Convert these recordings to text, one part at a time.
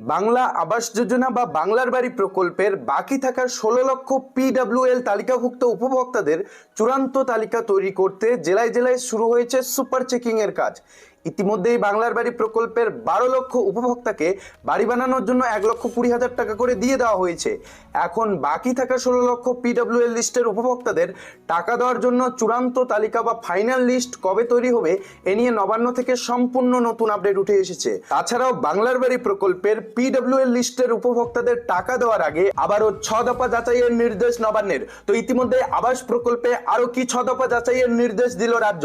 বাংলা আবাস যোজনা বা বাংলার বাড়ি প্রকল্পের বাকি থাকা ষোলো লক্ষ পিডাব্লিউএল তালিকাভুক্ত উপভোক্তাদের চূড়ান্ত তালিকা তৈরি করতে জেলায় জেলায় শুরু হয়েছে সুপার চেকিংয়ের কাজ। ইতিমধ্যেই বাংলার বাড়ি প্রকল্পের বারো লক্ষ উপভোক্তাকে বাড়ি বানানোর জন্য এক লক্ষ কুড়ি হাজার টাকা করে দিয়ে দেওয়া হয়েছে। এখন বাকি থাকা ষোলো লক্ষ পিডব্লিউএল লিস্টের উপভোক্তাদের টাকা দেওয়ার জন্য চূড়ান্ত তালিকা বা ফাইনাল লিস্ট কবে তৈরি হবে, এ নিয়ে নবান্ন থেকে সম্পূর্ণ নতুন আপডেট উঠে এসেছে। তাছাড়াও বাংলার বাড়ি প্রকল্পের পিডব্লিউএল লিস্টের উপভোক্তাদের টাকা দেওয়ার আগে আবারও ছ দফা যাচাইয়ের নির্দেশ নবান্নের। তো ইতিমধ্যে আবাস প্রকল্পে আরও কি ছ দফা যাচাইয়ের নির্দেশ দিল রাজ্য?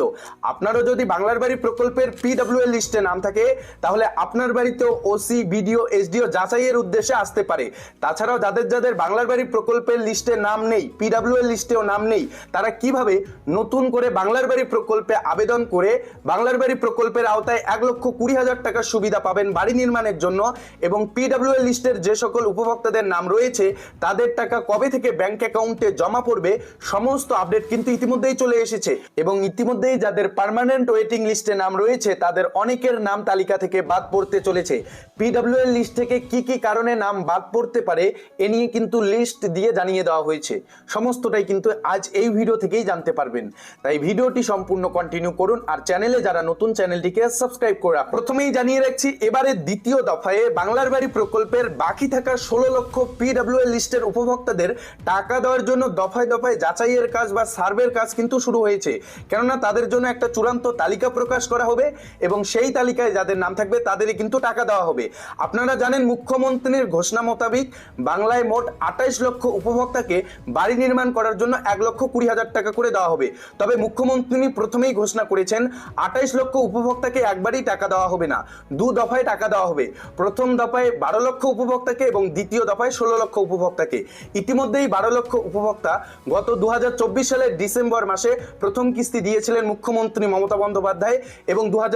আপনারও যদি বাংলার বাড়ি প্রকল্পের পিডব্লিউএল লিস্টে নাম থাকে, তাহলে আপনার বাড়িতেও ওসি বিডিও এসডিও যাচাইয়ের উদ্দেশ্যে আসতে পারে। তাছাড়াও যাদের যাদের বাংলার বাড়ি প্রকল্পের লিস্টে নাম নেই পিডব্লিউএল লিস্টেও নাম নেই, তারা কীভাবে নতুন করে বাংলার বাড়ি প্রকল্পে আবেদন করে বাংলার বাড়ি প্রকল্পের আওতায় এক লক্ষ কুড়ি হাজার টাকার সুবিধা পাবেন বাড়ি নির্মাণের জন্য এবং পিডব্লিউএল লিস্টের যে সকল উপভোক্তাদের নাম রয়েছে, তাদের টাকা কবে থেকে ব্যাংক অ্যাকাউন্টে জমা পড়বে, সমস্ত আপডেট কিন্তু ইতিমধ্যেই চলে এসেছে। এবং ইতিমধ্যেই যাদের পার্মানেন্ট ওয়েটিং লিস্টে নাম রয়েছে তাদের অনেকের নাম তালিকা থেকে বাদ পড়তে চলেছে। পিডব্লিউএল লিস্ট থেকে কি কি কারণে নাম বাদ পড়তে পারে, এ নিয়ে কিন্তু লিস্ট দিয়ে জানিয়ে দেওয়া হয়েছে। সমস্তটাই কিন্তু আজ এই ভিডিও থেকেই জানতে পারবেন। তাই ভিডিওটি সম্পূর্ণ কন্টিনিউ করুন আর চ্যানেলে যারা নতুন চ্যানেলটিকে সাবস্ক্রাইব করে। প্রথমেই জানিয়ে রাখছি, এবারে দ্বিতীয় দফায় বাংলার বাড়ি প্রকল্পের বাকি থাকা ষোলো লক্ষ পিডব্লিউএল লিস্টের উপভোক্তাদের টাকা দেওয়ার জন্য দফায় দফায় যাচাইয়ের কাজ বা সার্ভের কাজ কিন্তু শুরু হয়েছে। কেননা তাদের জন্য একটা চূড়ান্ত তালিকা প্রকাশ করা হবে। এবং সেই তালিকায় যাদের নাম থাকবে তাদেরই কিন্তু টাকা দেওয়া হবে। আপনারা জানেন মুখ্যমন্ত্রীর ঘোষণা মোতাবেক বাংলায় মোট আঠাইশ লক্ষ উপভোক্তাকে বাড়ি নির্মাণ করার জন্য এক লক্ষ কুড়ি হাজার টাকা করে দেওয়া হবে। তবে মুখ্যমন্ত্রী প্রথমেই ঘোষণা করেছেন, আঠাইশ লক্ষ উপভোক্তাকে একবারই টাকা দেওয়া হবে না, দু দফায় টাকা দেওয়া হবে। প্রথম দফায় বারো লক্ষ উপভোক্তাকে এবং দ্বিতীয় দফায় ষোলো লক্ষ উপভোক্তাকে। ইতিমধ্যেই বারো লক্ষ উপভোক্তা গত দু হাজার চব্বিশ সালের ডিসেম্বর মাসে প্রথম কিস্তি দিয়েছিলেন মুখ্যমন্ত্রী মমতা বন্দ্যোপাধ্যায় এবং দু হাজার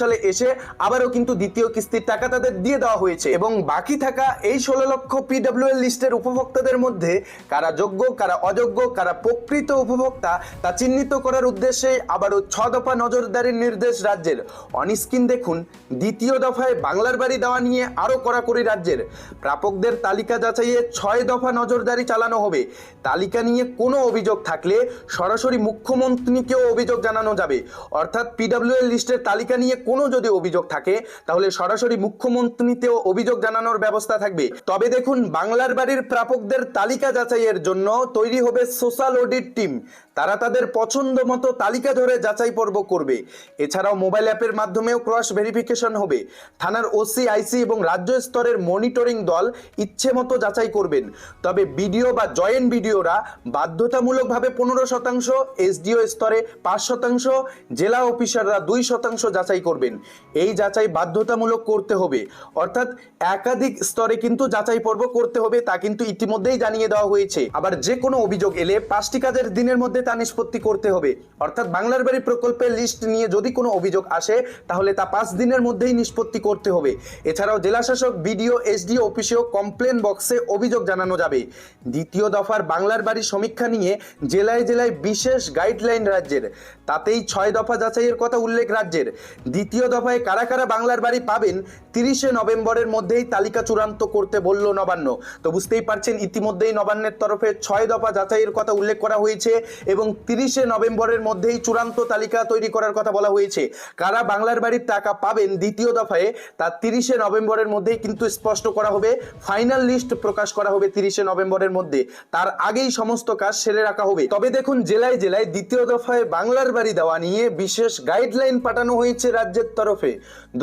সালে এসে আবারও কিন্তু দ্বিতীয় কিস্তির টাকা তাদের দিয়ে দেওয়া হয়েছে। এবং বাকি থাকা এই ষোলো লক্ষ পিডব্লিউএল লিস্টের উপভোক্তাদের মধ্যে কারা যোগ্য, কারা অযোগ্য, কারা প্রকৃত উপভোক্তা, তা চিহ্নিত করার উদ্দেশ্যে আবারও ছ দফা নজরদারির নির্দেশ রাজ্যের। অনস্ক্রিন দেখুন, দ্বিতীয় দফায় বাংলার বাড়ি দেওয়া নিয়ে আরও কড়াকড়ি রাজ্যের। প্রাপকদের তালিকা যাচাইয়ে ছয় দফা নজরদারি চালানো হবে। তালিকা নিয়ে কোনো অভিযোগ থাকলে সরাসরি মুখ্যমন্ত্রীকেও অভিযোগ জানানো যাবে। অর্থাৎ পিডব্লিউএল লিস্টের তালিকা নিয়ে কোনো যদি অভিযোগ থাকে, তাহলে সরাসরি মুখ্যমন্ত্রীতেও অভিযোগ জানানোর ব্যবস্থা থাকবে। তবে দেখুন, বাংলার বাড়ির প্রাপকদের তালিকা যাচাইয়ের জন্য তৈরি হবে সোশ্যাল অডিট টিম তারা তাদের পছন্দ মতো তালিকা ধরে যাচাই পর্ব করবে। এছাড়াও মোবাইল অ্যাপের মাধ্যমেও ক্রস ভেরিফিকেশন হবে। থানার ওসি, আইসি এবং রাজ্য স্তরের মনিটরিং দল ইচ্ছে মতো যাচাই করবেন। তবে বিডিও বা জয়েন্ট বিডিওরা বাধ্যতামূলকভাবে পনেরো শতাংশ, এসডিও স্তরে পাঁচ শতাংশ, জেলা অফিসাররা দুই শতাংশ যাচাই করবেন। এই যাচাই বাধ্যতামূলক করতে হবে। অর্থাৎ একাধিক স্তরে কিন্তু যাচাই পর্ব করতে হবে তা কিন্তু ইতিমধ্যেই জানিয়ে দেওয়া হয়েছে। আবার যে কোনো অভিযোগ এলে পাঁচটি কাজের দিনের মধ্যে তা নিষ্পত্তি করতে হবে। অর্থাৎ বাংলার বাড়ি প্রকল্পের লিস্ট নিয়ে যদি কোনো অভিযোগ আসে, তাহলে তা পাঁচ দিনের মধ্যেই নিষ্পত্তি করতে হবে। এছাড়াও জেলাশাসক, বিডিও এসডিও অফিসেও কমপ্লেন বক্সে অভিযোগ জানানো যাবে। দ্বিতীয় দফার বাংলার বাড়ি সমীক্ষা নিয়ে জেলায় জেলায় বিশেষ গাইডলাইন রাজ্যের। তাতেই ছয় দফা যাচাইয়ের কথা উল্লেখ রাজ্যের। দ্বিতীয় দফায় কারা কারা বাংলার বাড়ি পাবেন, তিরিশে নভেম্বরের মধ্যেই তালিকা চূড়ান্ত করতে বলল নবান্ন। তো বুঝতেই পারছেন, ইতিমধ্যেই নবান্নের তরফে ছয় দফা যাচাইয়ের কথা উল্লেখ করা হয়েছে এবং তিরিশে নভেম্বরের মধ্যেই চূড়ান্ত তালিকা তৈরি করার কথা বলা হয়েছে। কারা বাংলার বাড়ির টাকা পাবেন দ্বিতীয় দফায়, তা তিরিশে নভেম্বরের মধ্যেই কিন্তু স্পষ্ট করা হবে। ফাইনাল লিস্ট প্রকাশ করা হবে তিরিশে নভেম্বরের মধ্যে। তার আগেই সমস্ত কাজ সেরে রাখা হবে। তবে দেখুন, জেলায় জেলায় দ্বিতীয় দফায় বাংলার বাড়ি দেওয়া নিয়ে বিশেষ গাইডলাইন পাঠানো হয়েছে রাজ্যের তরফে।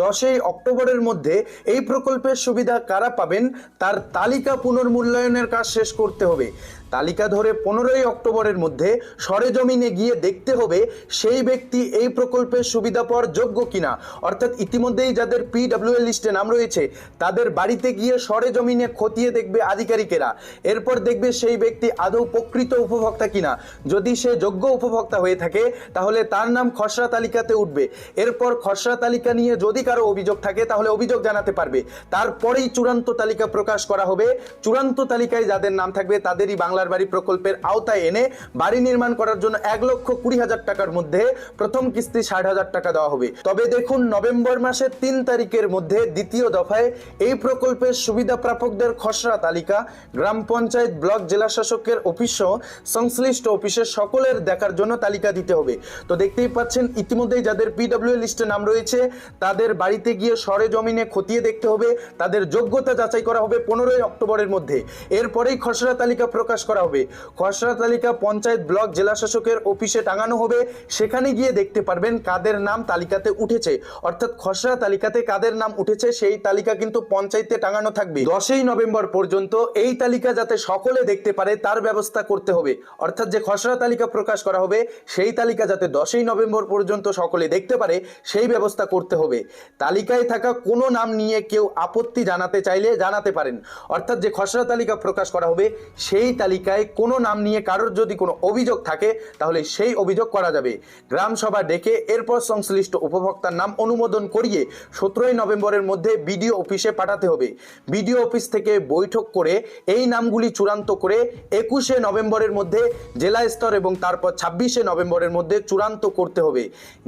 দশই অক্টোবরের মধ্যে এই প্রকল্পের সুবিধা কারা পাবেন, তার তালিকা পুনর্মূল্যায়নের কাজ শেষ করতে হবে। তালিকা ধরে পনেরোই অক্টোবরের মধ্যে সরেজমিনে গিয়ে দেখতে হবে সেই ব্যক্তি এই প্রকল্পের সুবিধা পাওয়ার যোগ্য কিনা। অর্থাৎ ইতিমধ্যেই যাদের পিডব্লিউএল লিস্টে নাম রয়েছে, তাদের বাড়িতে গিয়ে সরেজমিনে খতিয়ে দেখবে আধিকারিকেরা। এরপর দেখবে সেই ব্যক্তি আদৌ প্রকৃত উপভোক্তা কিনা। যদি সে যোগ্য উপভোক্তা হয়ে থাকে, তাহলে তার নাম খসড়া তালিকাতে উঠবে। এরপর খসড়া তালিকা নিয়ে যদি কারও অভিযোগ থাকে, তাহলে অভিযোগ জানাতে পারবে। তারপরেই চূড়ান্ত তালিকা প্রকাশ করা হবে। চূড়ান্ত তালিকায় যাদের নাম থাকবে, তাদেরই বাংলা বাংলার বাড়ি প্রকল্পের আওতায় এনে বাড়ি নির্মাণ করার জন্য এক লক্ষ কুড়ি হাজার টাকার মধ্যে প্রথম কিস্তি ষাট হাজার টাকা দেওয়া হবে। তবে দেখুন, নভেম্বর মাসের তিন তারিখের মধ্যে দ্বিতীয় দফায় এই প্রকল্পের সুবিধা প্রাপকদের খসড়া তালিকা, গ্রাম পঞ্চায়েত ব্লক জেলা শাসকের অফিস সহ সংশ্লিষ্ট অফিসের সকলের দেখার জন্য তালিকা দিতে হবে। তো দেখতেই পাচ্ছেন, ইতিমধ্যেই যাদের পিডব্লিউ লিস্টে নাম রয়েছে, তাদের বাড়িতে গিয়ে সরে জমিনে খতিয়ে দেখতে হবে। তাদের যোগ্যতা যাচাই করা হবে পনেরোই অক্টোবরের মধ্যে। এরপরেই খসড়া তালিকা প্রকাশ করা হবে। খসড়া তালিকা পঞ্চায়েত ব্লক জেলা শাসকের অফিসে টাঙানো হবে। সেখানে গিয়ে দেখতে পারবেন কাদের নাম তালিকাতে উঠেছে। অর্থাৎ খসড়া তালিকাতে কাদের নাম উঠেছে, সেই তালিকা কিন্তু পঞ্চায়েতে টাঙানো থাকবে। দশই নভেম্বর পর্যন্ত এই তালিকা যাতে সকলে দেখতে পারে, তার ব্যবস্থা করতে হবে। অর্থাৎ যে খসড়া তালিকা প্রকাশ করা হবে, সেই তালিকা যাতে দশই নভেম্বর পর্যন্ত সকলে দেখতে পারে, সেই ব্যবস্থা করতে হবে। তালিকায় থাকা কোনো নাম নিয়ে কেউ আপত্তি জানাতে চাইলে জানাতে পারেন। অর্থাৎ যে খসড়া তালিকা প্রকাশ করা হবে, সেই তালিকায় কোনো নাম নিয়ে কারোর যদি কোনো অভিযোগ থাকে, তাহলে সেই অভিযোগ করা যাবে। গ্রাম সভা ডেকে এরপর সংশ্লিষ্ট উপভোক্তার নাম অনুমোদন করিয়ে সতেরোই নভেম্বরের মধ্যে বিডিও অফিসে পাঠাতে হবে। বিডিও অফিস থেকে বৈঠক করে এই নামগুলি চূড়ান্ত করে একুশে নভেম্বরের মধ্যে জেলা স্তর এবং তারপর ছাব্বিশে নভেম্বরের মধ্যে চূড়ান্ত করতে হবে।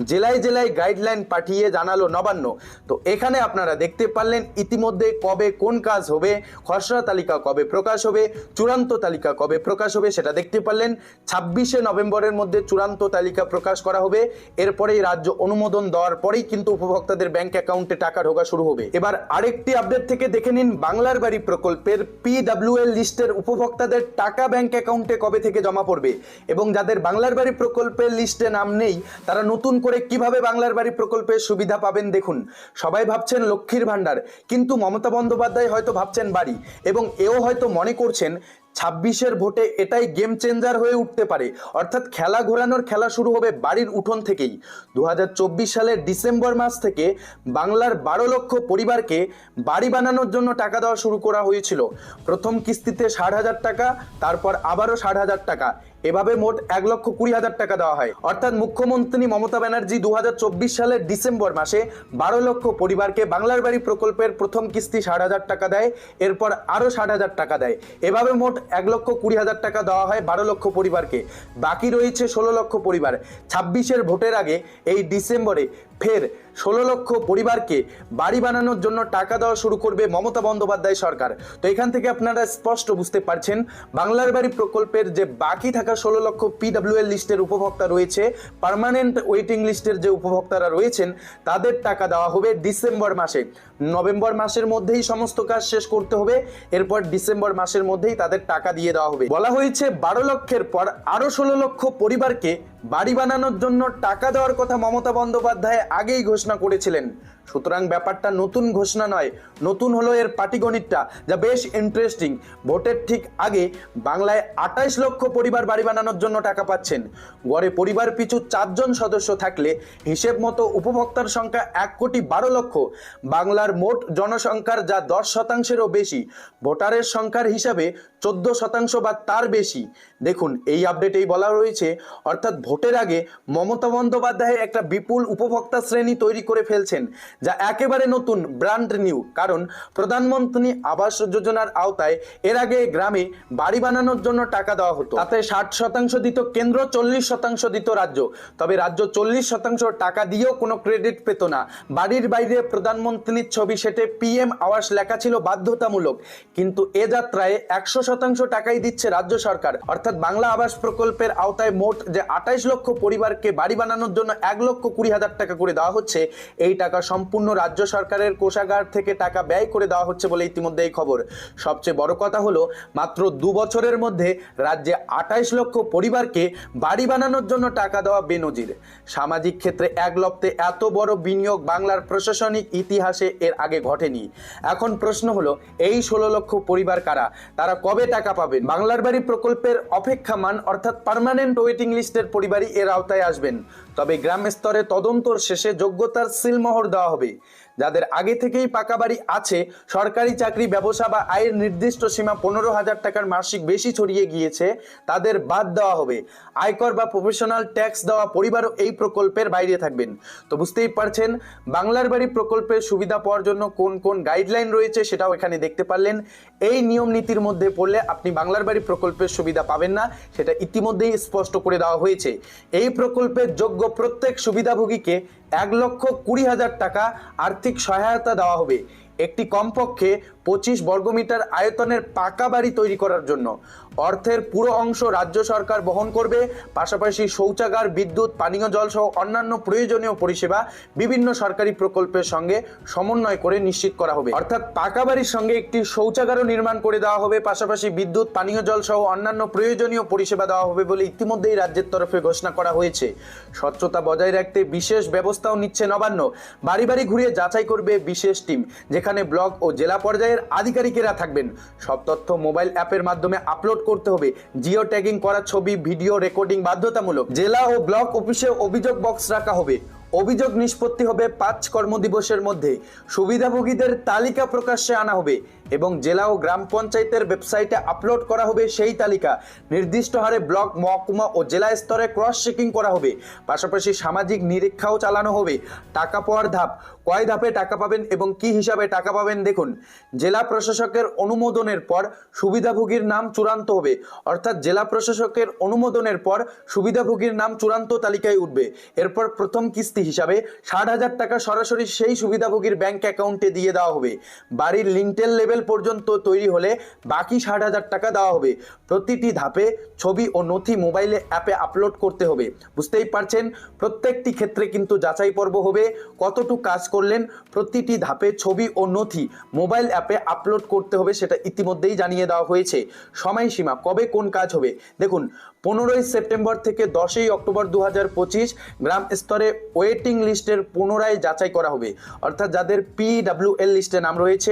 জেলায় জেলায় গাইডলাইন পাঠিয়ে জানালো নবান্ন। তো এখানে আপনারা দেখতে পারলেন ইতিমধ্যে কবে কোন কাজ হবে, খসড়া তালিকা কবে প্রকাশ হবে, চূড়ান্ত তালিকা কবে প্রকাশ হবে সেটা দেখতে পারলেন। ছাব্বিশে নভেম্বরের মধ্যে চূড়ান্ত তালিকা প্রকাশ করা হবে। এরপরেই রাজ্য অনুমোদন দেওয়ার পরেই কিন্তু উপভোক্তাদের ব্যাংক অ্যাকাউন্টে টাকা ঢোকা শুরু হবে। এবার আরেকটি আপডেট থেকে দেখে নিন বাংলার বাড়ি প্রকল্পের পিডাব্লিউএল লিস্টের উপভোক্তাদের টাকা ব্যাংক অ্যাকাউন্টে কবে থেকে জমা পড়বে এবং যাদের বাংলার বাড়ি প্রকল্পের লিস্টে নাম নেই, তারা নতুন করে কীভাবে বাংলার বাড়ি প্রকল্পের সুবিধা পাবেন দেখুন। সবাই ভাবছেন লক্ষ্মীর ভাণ্ডার, কিন্তু মমতা বন্দ্যোপাধ্যায় হয়তো ভাবছেন বাড়ি এবং এও হয়তো মনে করছেন ছাব্বিশের ভোটে এটাই গেম চেঞ্জার হয়ে উঠতে পারে। অর্থাৎ খেলা ঘোরানোর খেলা শুরু হবে বাড়ির উঠোন থেকেই। দু হাজার চব্বিশ সালের ডিসেম্বর মাস থেকে বাংলার বারো লক্ষ পরিবারকে বাড়ি বানানোর জন্য টাকা দেওয়া শুরু করা হয়েছিল। প্রথম কিস্তিতে ষাট হাজার টাকা, তারপর আবারও ষাট হাজার টাকা। এভাবে মোট এক লক্ষ কুড়ি হাজার টাকা দেওয়া হয়। অর্থাৎ মুখ্যমন্ত্রী মমতা ব্যানার্জি দু হাজার চব্বিশ সালের ডিসেম্বর মাসে বারো লক্ষ পরিবারকে বাংলার বাড়ি প্রকল্পের প্রথম কিস্তি ষাট হাজার টাকা দেয়, এরপর আরও ষাট হাজার টাকা দেয়। এভাবে মোট এক লক্ষ কুড়ি হাজার টাকা দেওয়া হয় বারো লক্ষ পরিবারকে। বাকি রয়েছে ষোলো লক্ষ পরিবার। ছাব্বিশের ভোটের আগে এই ডিসেম্বরে ফের ষোলো লক্ষ পরিবারকে বাড়ি বানানোর জন্য টাকা দেওয়া শুরু করবে মমতা বন্দ্যোপাধ্যায় সরকার। তো এখান থেকে আপনারা স্পষ্ট বুঝতে পারছেন, বাংলার বাড়ি প্রকল্পের যে বাকি থাকা ষোলো লক্ষ পিডাব্লিউএল লিস্টের উপভোক্তা রয়েছে পার্মানেন্ট ওয়েটিং লিস্টের যে উপভোক্তারা রয়েছেন, তাদের টাকা দেওয়া হবে ডিসেম্বর মাসে। নভেম্বর মাসের মধ্যেই সমস্ত কাজ শেষ করতে হবে, এরপর ডিসেম্বর মাসের মধ্যেই তাদের টাকা দিয়ে দেওয়া হবে। বলা হয়েছে, বারো লক্ষের পর আরও ষোলো লক্ষ পরিবারকে বাড়ি বানানোর জন্য টাকা দেওয়ার কথা মমতা বন্দ্যোপাধ্যায় আগেই ঘোষণা করেছিলেন। সুতরাং ব্যাপারটা নতুন ঘোষণা নয়, নতুন হলো এর পাটিগণিতটা, যা বেশ ইন্টারেস্টিং ভোটের ঠিক আগে বাংলায় আঠাইশ লক্ষ পরিবার বাড়ি বানানোর জন্য টাকা পাচ্ছেন। গড়ে পরিবার পিছু চারজন সদস্য থাকলে হিসেব মতো উপভোক্তার সংখ্যা এক কোটি বারো লক্ষ। বাংলার মোট জনসংখ্যার যা দশ শতাংশেরও বেশি, ভোটারের সংখ্যার হিসাবে চোদ্দ শতাংশ বা তার বেশি। দেখুন, এই আপডেটেই বলা রয়েছে, অর্থাৎ ভোটের আগে মমতা বন্দ্যোপাধ্যায় একটা বিপুল উপভোক্তা শ্রেণি তৈরি করে ফেলছেন। যা একেবারে নতুন ব্র্যান্ড নিউ কারণ প্রধানমন্ত্রী আবাস যোজনার আওতায় এর আগে গ্রামে বাড়ি বানানোর জন্য টাকা দেওয়া হতো। তাতে ষাট শতাংশ দিত কেন্দ্র, চল্লিশ শতাংশ দিত রাজ্য। তবে রাজ্য চল্লিশ শতাংশ টাকা দিয়েও কোনো ক্রেডিট পেত না। বাড়ির বাইরে প্রধানমন্ত্রীর ছবি সেটে পিএম আবাস লেখা ছিল বাধ্যতামূলক। কিন্তু এ যাত্রায় একশো শতাংশ টাকাই দিচ্ছে রাজ্য সরকার। অর্থাৎ বাংলা আবাস প্রকল্পের আওতায় মোট যে আঠাইশ লক্ষ পরিবারকে বাড়ি বানানোর জন্য এক লক্ষ কুড়ি হাজার টাকা করে দেওয়া হচ্ছে, এই টাকা সম্পূর্ণ রাজ্য সরকারের কোষাগার থেকে টাকা ব্যয় করে দেওয়া হচ্ছে বলে ইতিমধ্যে এই খবর। সবচেয়ে বড় কথা হলো, মাত্র দু বছরের মধ্যে রাজ্যে আঠাইশ লক্ষ পরিবারকে বাড়ি বানানোর জন্য টাকা দেওয়া বেনজির। সামাজিক ক্ষেত্রে এক লপ্তে এত বড় বিনিয়োগ বাংলার প্রশাসনিক ইতিহাসে এর আগে ঘটেনি। এখন প্রশ্ন হলো, এই ষোলো লক্ষ পরিবার কারা? তারা কবে টাকা পাবেন? বাংলার বাড়ি প্রকল্পের অপেক্ষামান, অর্থাৎ পার্মানেন্ট ওয়েটিং লিস্টের পরিবারই এর আওতায় আসবেন। তবে গ্রাম স্তরে তদন্তর শেষে যোগ্যতার সিলমোহর দেওয়া হবে। যাদের আগে থেকেই পাকা বাড়ি আছে, সরকারি চাকরি, ব্যবসা বা আয়ের নির্দিষ্ট সীমা পনেরো হাজার টাকার মাসিক বেশি ছড়িয়ে গিয়েছে, তাদের বাদ দেওয়া হবে। আয়কর বা প্রফেশনাল ট্যাক্স দেওয়া পরিবারও এই প্রকল্পের বাইরে থাকবেন। তো বুঝতেই পারছেন, বাংলার বাড়ি প্রকল্পের সুবিধা পাওয়ার জন্য কোন কোন গাইডলাইন রয়েছে সেটাও এখানে দেখতে পারলেন। এই নিয়ম নীতির মধ্যে পড়লে আপনি বাংলার বাড়ি প্রকল্পের সুবিধা পাবেন না, সেটা ইতিমধ্যেই স্পষ্ট করে দেওয়া হয়েছে। এই প্রকল্পের যোগ্য প্রত্যেক সুবিধাভোগীকে এক লক্ষ কুড়ি হাজার টাকা আর্থিক সহায়তা দেওয়া হবে। একটি কমপক্ষে পঁচিশ বর্গমিটার আয়তনের পাকা বাড়ি তৈরি করার জন্য। অর্থের পুরো অংশ রাজ্য সরকার বহন করবে। পাশাপাশি শৌচাগার, বিদ্যুৎ, পানীয় জল সহ অন্যান্য প্রয়োজনীয় পরিষেবা বিভিন্ন সরকারি প্রকল্পের সঙ্গে সমন্বয় করে নিশ্চিত করা হবে। অর্থাৎ পাকা বাড়ির সঙ্গে একটি শৌচাগারও নির্মাণ করে দেওয়া হবে। পাশাপাশি বিদ্যুৎ, পানীয় জল সহ অন্যান্য প্রয়োজনীয় পরিষেবা দেওয়া হবে বলে ইতিমধ্যেই রাজ্যের তরফে ঘোষণা করা হয়েছে। স্বচ্ছতা বজায় রাখতে বিশেষ ব্যবস্থাও নিচ্ছে নবান্ন। বাড়ি বাড়ি ঘুরিয়ে যাচাই করবে বিশেষ টিম, যেখানে ব্লক ও জেলা পর্যায়ের আধিকারিকেরা থাকবেন। সব তথ্য মোবাইল অ্যাপের মাধ্যমে আপলোড করতে হবে। জিও ট্যাগিং করা ছবি, ভিডিও রেকর্ডিং বাধ্যতামূলক। জেলা ও ব্লক অফিসে অভিযোগ বক্স রাখা হবে। অভিযোগ নিষ্পত্তি হবে পাঁচ কর্মদিবসের মধ্যে। সুবিধাভোগীদের তালিকা প্রকাশ্যে আনা হবে। এবং জেলা ও গ্রাম পঞ্চায়েতের ওয়েবসাইটে আপলোড করা হবে সেই তালিকা। নির্দিষ্ট হারে ব্লক, মহকুমা ও জেলা স্তরে ক্রস চেকিং করা হবে। পাশাপাশি সামাজিক নিরীক্ষাও চালানো হবে। টাকা পাওয়ার ধাপ, কয় ধাপে টাকা পাবেন এবং কি হিসাবে টাকা পাবেন দেখুন। জেলা প্রশাসকের অনুমোদনের পর সুবিধাভোগীর নাম চূড়ান্ত হবে। অর্থাৎ জেলা প্রশাসকের অনুমোদনের পর সুবিধাভোগীর নাম চূড়ান্ত তালিকায় উঠবে। এরপর প্রথম কিস্তি হিসাবে ষাট হাজার টাকা সরাসরি সেই সুবিধাভোগীর ব্যাংক অ্যাকাউন্টে দিয়ে দেওয়া হবে। বাড়ির লিন্টেল লেভেল পর্যন্ত তৈরি হলে বাকি ষাট হাজার টাকা দেওয়া হবে। প্রতিটি ধাপে ছবি ও নথি মোবাইলে অ্যাপে আপলোড করতে হবে। বুঝতেই পারছেন, প্রত্যেকটি ক্ষেত্রে কিন্তু যাচাই পর্ব হবে। কতটুকু কাজ করলেন, প্রতিটি ধাপে ছবি ও নথি মোবাইল অ্যাপে আপলোড করতে হবে সেটা ইতিমধ্যেই জানিয়ে দেওয়া হয়েছে। সময়সীমা, কবে কোন কাজ হবে? দেখুন পনেরোই সেপ্টেম্বর থেকে দশই অক্টোবর দু হাজার পঁচিশ গ্রাম স্তরে ওয়েটিং লিস্টের পুনরায় যাচাই করা হবে। অর্থাৎ যাদের পিডাব্লিউএল লিস্টে নাম রয়েছে,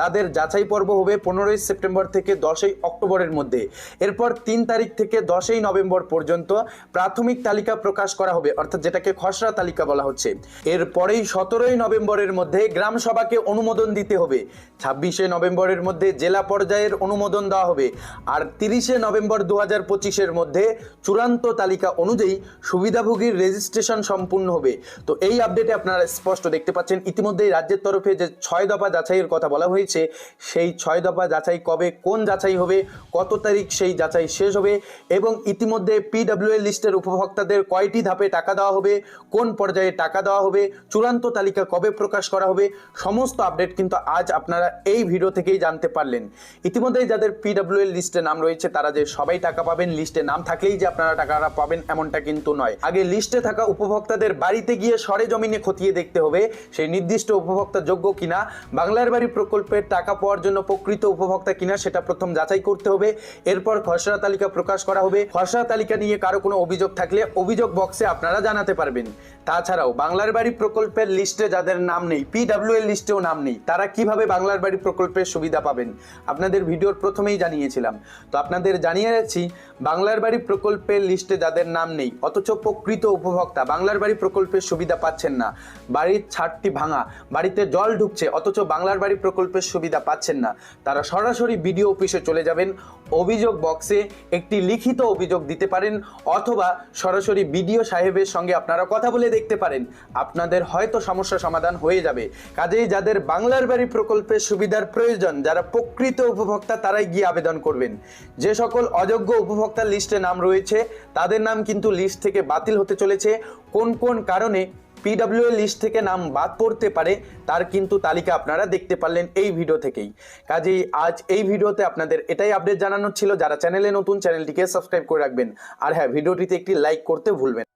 তাদের যাচাই পর্ব হবে পনেরোই সেপ্টেম্বর থেকে দশই অক্টোবরের মধ্যে। এরপর তিন তারিখ থেকে দশই নভেম্বর পর্যন্ত প্রাথমিক তালিকা প্রকাশ করা হবে, অর্থাৎ যেটাকে খসড়া তালিকা বলা হচ্ছে। এরপরেই সতেরোই নভেম্বরের মধ্যে গ্রাম সভাকে অনুমোদন দিতে হবে। ছাব্বিশে নভেম্বরের মধ্যে জেলা পর্যায়ের অনুমোদন দেওয়া হবে। আর তিরিশে নভেম্বর দু হাজার পঁচিশের মধ্যে চূড়ান্ত তালিকা অনুযায়ী সুবিধাভোগীর রেজিস্ট্রেশন সম্পূর্ণ হবে। তো এই আপডেটে আপনারা স্পষ্ট দেখতে পাচ্ছেন। ইতিমধ্যেই রাজ্যের তরফে যে ছয় দফা যাচাইয়ের কথা বলা হয়েছে, সেই ছয় দফা যাচাই কবে কোন যাচাই হবে, কত তারিখ সেই যাচাই শেষ হবে এবং ইতিমধ্যে পিডব্লিউএল লিস্টের উপভোক্তাদের কয়টি ধাপে টাকা দেওয়া হবে, কোন পর্যায়ে টাকা দেওয়া হবে, চূড়ান্ত তালিকা কবে প্রকাশ করা হবে, সমস্ত আপডেট কিন্তু আজ আপনারা এই ভিডিও থেকেই জানতে পারলেন। ইতিমধ্যেই যাদের পিডব্লিউএল লিস্টে নাম রয়েছে, তারা যে সবাই টাকা পাবেন, লিস্টে নাম থাকলেই যে আপনারা টাকাটা পাবেন এমনটা কিন্তু নয়। আগে লিস্টে থাকা উপভোক্তাদের বাড়িতে গিয়ে সরে জমিনে খতিয়ে দেখতে হবে, সেই নির্দিষ্ট উপভোক্তা যোগ্য কিনা, বাংলার বাড়ি প্রকল্পের টাকা পাওয়ার জন্য প্রকৃত উপভোক্তা কিনা সেটা প্রথম যাচাই করতে হবে। এরপর খসড়া তালিকা প্রকাশ করা হবে। খসড়া তালিকা নিয়ে কারও কোনো অভিযোগ থাকলে অভিযোগ বক্সে আপনারা জানাতে পারবেন। তাছাড়াও বাংলার বাড়ি প্রকল্পের লিস্টে যাদের নাম নেই পিডাব্লিউএল লিস্টেও নাম নেই, তারা কীভাবে বাংলার বাড়ি প্রকল্পের সুবিধা পাবেন? আপনাদের ভিডিওর প্রথমেই জানিয়েছিলাম। তো আপনাদের জানিয়ে যাচ্ছি বাংলার বাড়ি প্রকল্পের লিস্টে যাদের নাম নেই, অথচ প্রকৃত উপভোক্তা, বাংলার বাড়ি প্রকল্পের সুবিধা পাচ্ছেন না। বাড়ির ছাদটি ভাঙা, বাড়িতে জল ঢুকছে, অথচ বাংলার বাড়ি প্রকল্পের সুবিধা পাচ্ছেন না। তারা সরাসরি বিডিও অফিসে চলে যাবেন। অভিযোগ বক্সে একটি লিখিত অভিযোগ দিতে পারেন, অথবা সরাসরি বিডিও সাহেবের সঙ্গে আপনারা কথা বলে দেখতে পারেন। আপনাদের হয়তো সমস্যা সমাধান হয়ে যাবে। কাজেই যাদের বাংলার বাড়ি প্রকল্পের সুবিধার প্রয়োজন, যারা প্রকৃত উপভোক্তা, তারাই গিয়ে আবেদন করবেন। যে সকল অযোগ্য উপভোক্তার লিস্টে নাম রয়েছে। তাদের নাম কিন্তু লিস্ট থেকে বাতিল হতে চলেছে। কোন কোন কারণে পিডব্লিউ লিস্ট থেকে নাম বাদ পড়তে পারে, তার কিন্তু তালিকা আপনারা দেখতে পারলেন এই ভিডিও থেকেই। কাজেই আজ এই ভিডিওতে আপনাদের এটাই আপডেট জানানোর ছিল। যারা চ্যানেলে নতুন চ্যানেলটিকে সাবস্ক্রাইব করে রাখবেন। আর হ্যাঁ ভিডিওটিতে একটি লাইক করতে ভুলবেন